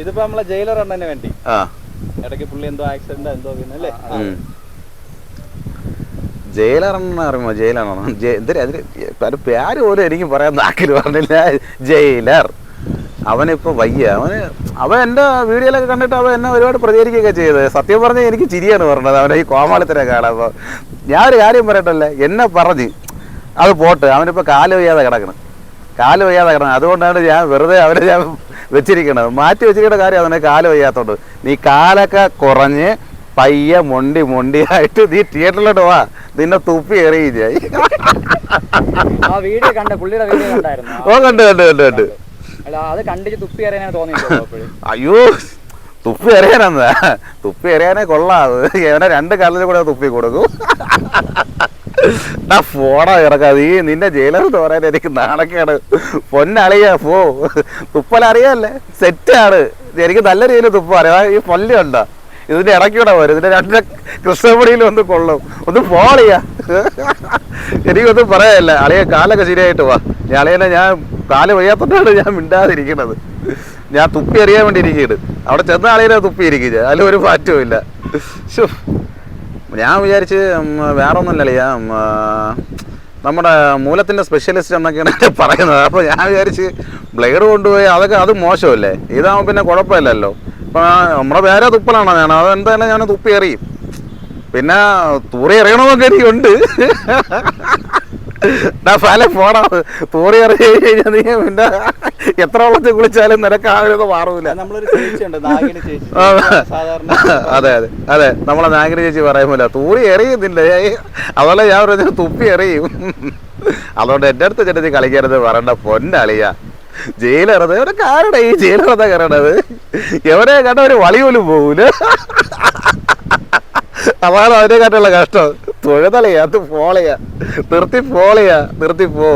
ഇതിപ്പോ നമ്മളെ ജയിലർ അണ്ണന് വേണ്ടി. ഇടയ്ക്ക് പുള്ളി എന്തോ ആക്സിഡന്റ് എന്തോ പിന്നെ അല്ലേ? അറിയുമോ ജയിലാണോ എന്തിനാ അതിന് പേര് പോലും എനിക്ക് പറയാൻ നാക്കിൽ പറഞ്ഞില്ല ജയിലർ അവനിപ്പോ വയ്യ. അവന് അവൻ എന്റെ വീഡിയോയിലൊക്കെ കണ്ടിട്ട് അവൻ എന്നെ ഒരുപാട് പ്രതികരിക്കുകയൊക്കെ ചെയ്ത് സത്യം പറഞ്ഞാൽ എനിക്ക് ചിരിയാണ് പറഞ്ഞത് അവനെ ഈ കോമാളിത്തരെ കാണാപ്പോൾ ഞാൻ ഒരു കാര്യം പറയട്ടല്ലേ? എന്നെ പറഞ്ഞ് അത് പോട്ട്. അവനിപ്പോ കാൽ വയ്യാതെ കിടക്കണം. കാൽ വയ്യാതെ കിടക്കണം അതുകൊണ്ടാണ് ഞാൻ വെറുതെ അവനെ ഞാൻ വെച്ചിരിക്കണത്. മാറ്റി വെച്ചിരിക്കേണ്ട കാര്യം അതിനെ കാലം വയ്യാത്തോണ്ട്. നീ കാലൊക്കെ കുറഞ്ഞ് പയ്യെ മൊണ്ടി മൊണ്ടിയായിട്ട് നീ തിയേറ്ററിലോട്ട് വാ. നിന്നെ തുപ്പി എറിയും ഓ കണ്ടു കണ്ടു കണ്ടു കണ്ടു. അയ്യോ തുപ്പി എറിയാനെന്താ തുപ്പി എറിയാനേ കൊള്ളാം. ഇവനെ രണ്ട് കാലിൽ കൂടെ തുപ്പി കൊടുക്കും. ഫോണാ ഇറക്കാതെ. ഈ നിന്റെ ജയിലർ തോരാൻ എനിക്ക് നാണക്കാണ് പൊന്നളിയാ പോ. തുപ്പലറിയാല്ലേ സെറ്റാണ് എനിക്ക് നല്ല രീതിയിൽ തുപ്പ അറിയാം. ഈ പൊല്ലി ഉണ്ടോ ഇതിന്റെ ഇടയ്ക്കൂടെ വരും. ഇതിന്റെ രണ്ട് കൃഷ്ണപടിയിലും ഒന്ന് കൊള്ളും. ഒന്ന് പോളിയാ എനിക്കൊന്നും പറയാല്ല അളിയ കാലൊക്കെ ശരിയായിട്ട് വാ. ഞാൻ അളിയനെ ഞാൻ കാൽ വയ്യാത്തോണ്ടാണ് ഞാൻ മിണ്ടാതിരിക്കണത് ഞാൻ തുപ്പി അറിയാൻ വേണ്ടി ഇരിക്കുന്നത് അവിടെ ചെന്ന ആളിനെ തുപ്പി ഇരിക്കുക അതിലൊരു മാറ്റവും ഇല്ല. ശ്ശോ. ഞാൻ വിചാരിച്ച് വേറെ ഒന്നുമില്ലല്ലേ നമ്മുടെ മൂലത്തിന്റെ സ്പെഷ്യലിസ്റ്റ് എന്നൊക്കെയാണ് എന്നെ പറയുന്നത്. അപ്പോൾ ഞാൻ വിചാരിച്ച് ബ്ലേഡ് കൊണ്ടുപോയി അതൊക്കെ അത് മോശമല്ലേ? ഇതാകുമ്പോൾ പിന്നെ കുഴപ്പമില്ലല്ലോ. ഇപ്പം നമ്മുടെ വേറെ തുപ്പലാണോ ഞാൻ? അത് എന്തായാലും ഞാൻ തുപ്പി എറിയും. പിന്നെ തൂറി എറിയണമെന്നൊക്കെ എനിക്കുണ്ട്. ഫാലെ പോടാ. തൂറി എറിഞ്ഞ് കഴിഞ്ഞാൽ നീ പിന്നെ എത്ര വെള്ളത്തിൽ കുളിച്ചാലും നിനക്ക് ആഗ്രഹം മാറൂല. അതെ അതെ അതെ നമ്മളെ നാഗിരി ചേച്ചി പറയുമല്ലോ തൂറി എറിയുന്നില്ല. അതുപോലെ ഞാൻ പറഞ്ഞു തുപ്പി എറിയും. അതുകൊണ്ട് എന്റെ അടുത്ത് ചെന്നിട്ട് കളിക്കരുത് പറയണ്ട പൊന്നളിയ. ജയിലറത് എവിടെ കാരണ ഈ ജയിലറത കയറണത്. എവരെ കണ്ട ഒരു വളി പോലും പോകൂല അതാണ് അവരെ കണ്ടുള്ള കഷ്ടം. തൊഴുതളിയാ അത് പോളയാ നിർത്തി പോളയാ നിർത്തി പോ.